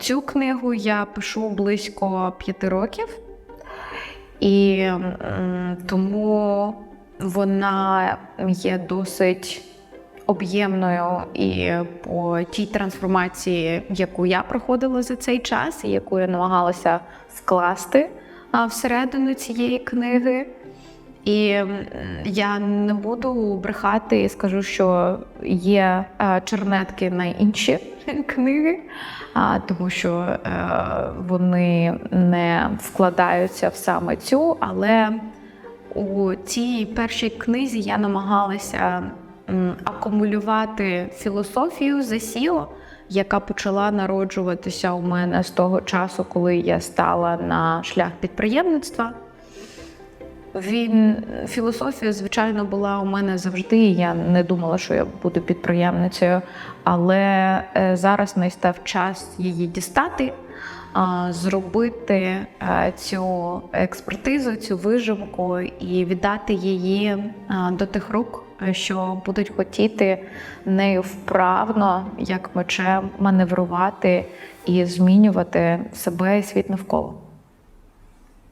цю книгу я пишу близько п'яти років, і тому вона є досить об'ємною і по тій трансформації, яку я проходила за цей час, і яку я намагалася вкласти всередину цієї книги. І я не буду брехати і скажу, що є е, чернетки на інші книги, тому що е, вони не вкладаються в саме цю. Але у цій першій книзі я намагалася акумулювати філософію засіло, яка почала народжуватися у мене з того часу, коли я стала на шлях підприємництва. Він філософія, звичайно, була у мене завжди. Я не думала, що я буду підприємницею, але е, зараз настав час її дістати, зробити е, цю експертизу, цю вижимку і віддати її до тих рук, е, що будуть хотіти нею вправно, як мечем, маневрувати і змінювати себе і світ навколо.